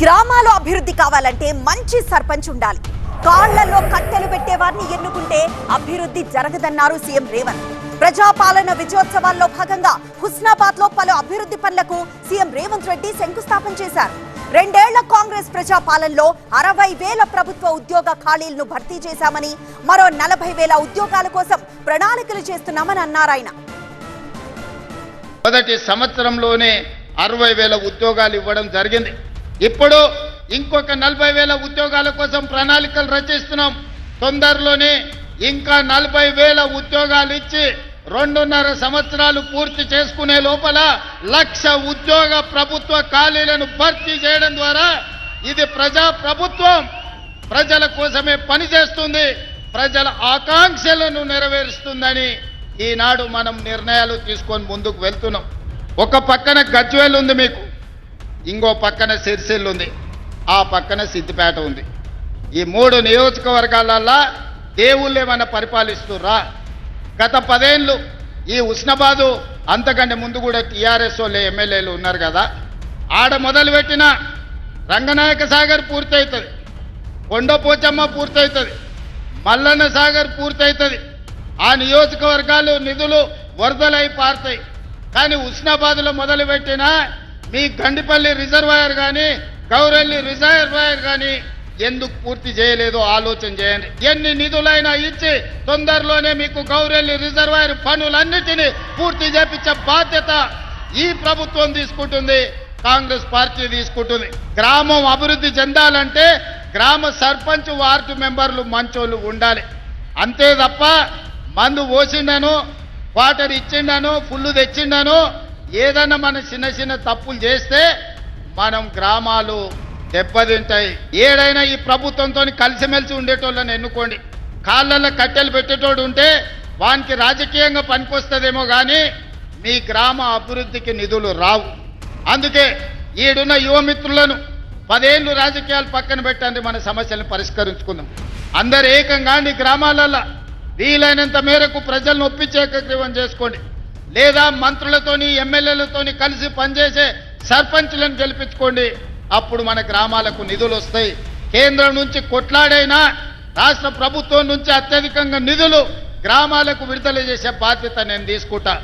గ్రామాలు అభివృద్ధి కావాలంటే మంచి సర్పంచ్ ఉండాలి. కాళ్ళలో కట్టెలు పెట్టేవారిని ఎన్నుకుంటే అభివృద్ధి జరగదన్నారు సీఎం రేవంత్. ప్రజాపాలన విజయోత్సవాల్లో భాగంగా హుస్నాబాద్లో పలు అభివృద్ధి పనులకు సీఎం రేవంత్ రెడ్డి శంకుస్థాపన చేశారు. రెండేళ్ళ కాంగ్రెస్ ప్రజాపాలనలో అరవై వేల ప్రభుత్వ ఉద్యోగ ఖాళీలను భర్తీ చేశామని మరో నలభై వేల ఉద్యోగాల కోసం ప్రణాళికలు చేస్తున్నామని అన్నారాయన మొదటి సంవత్సరంలోనే అరవై వేల ఉద్యోగాలు ఇవ్వడం జరిగింది. ఇప్పుడు ఇంకొక నలభై వేల ఉద్యోగాల కోసం ప్రణాళికలు రచిస్తున్నాం. తొందరలోనే ఇంకా నలభై వేల ఉద్యోగాలు ఇచ్చి రెండున్నర సంవత్సరాలు పూర్తి చేసుకునే లోపల లక్ష ఉద్యోగ ప్రభుత్వ ఖాళీలను భర్తీ చేయడం ద్వారా ఇది ప్రజా ప్రభుత్వం ప్రజల కోసమే పనిచేస్తుంది. ప్రజల ఆకాంక్షలను నెరవేరుస్తుందని ఈనాడు మనం నిర్ణయాలు తీసుకొని ముందుకు వెళ్తున్నాం. ఒక పక్కన గజ్వేల్ ఉంది మీకు. ఇంకో పక్కన సిరిసిల్ ఉంది. ఆ పక్కన సిద్దిపేట ఉంది. ఈ మూడు నియోజకవర్గాలల్లా దేవుళ్ళు ఏమైనా పరిపాలిస్తుర్రా? గత పదేళ్ళు ఈ ఉస్నాబాదు అంతకంటే ముందు కూడా టీఆర్ఎస్ వాళ్ళు ఎమ్మెల్యేలు ఉన్నారు కదా. ఆడ మొదలుపెట్టిన రంగనాయక సాగర్ పూర్తవుతుంది కొండపోచమ్మ పూర్తవుతుంది మల్లన్న సాగర్ పూర్తవుతుంది ఆ నియోజకవర్గాలు నిధులు వరదలై పారుతాయి. కానీ ఉస్నాబాద్లో మొదలుపెట్టిన మీ గండిపల్లి రిజర్వాయర్ కానీ గౌరెల్లి రిజర్వాయర్ కానీ ఎందుకు పూర్తి చేయలేదో ఆలోచన చేయండి. ఎన్ని నిధులైనా ఇచ్చి తొందరలోనే మీకు గౌరెల్లి రిజర్వాయర్ పనులన్నిటినీ పూర్తి చేపించే బాధ్యత ఈ ప్రభుత్వం తీసుకుంటుంది కాంగ్రెస్ పార్టీ తీసుకుంటుంది. గ్రామం అభివృద్ధి చెందాలంటే గ్రామ సర్పంచ్ వార్డు మెంబర్లు మంచోళ్ళు ఉండాలి. అంతే తప్ప మందు పోసిండను వాటర్ ఇచ్చిండను ఫుల్ తెచ్చిండను ఏదైనా మనం చిన్న చిన్న తప్పులు చేస్తే మనం గ్రామాలు దెబ్బతింటాయి. ఏడైనా ఈ ప్రభుత్వంతో కలిసిమెలిసి ఉండేటోళ్ళని ఎన్నుకోండి. కాళ్ళల్లో కట్టెలు పెట్టేటోడు ఉంటే వానికి రాజకీయంగా పనికొస్తుందేమో కానీ మీ గ్రామ అభివృద్ధికి నిధులు రావు. అందుకే ఈడున్న యువమిత్రులను పదేళ్ళు రాజకీయాలు పక్కన పెట్టండి మన సమస్యలను పరిష్కరించుకుందాం. అందరు ఏకంగా అండి గ్రామాలలో వీలైనంత మేరకు ప్రజలను ఒప్పించేకగ్రీవం చేసుకోండి. లేదా మంత్రులతోని ఎమ్మెల్యేలతోని కలిసి పనిచేసే సర్పంచ్లను గెలిపించుకోండి. అప్పుడు మన గ్రామాలకు నిధులు వస్తాయి. కేంద్రం నుంచి కొట్లాడైనా రాష్ట్ర ప్రభుత్వం నుంచి అత్యధికంగా నిధులు గ్రామాలకు విడుదల చేసే బాధ్యత నేను తీసుకుంటా.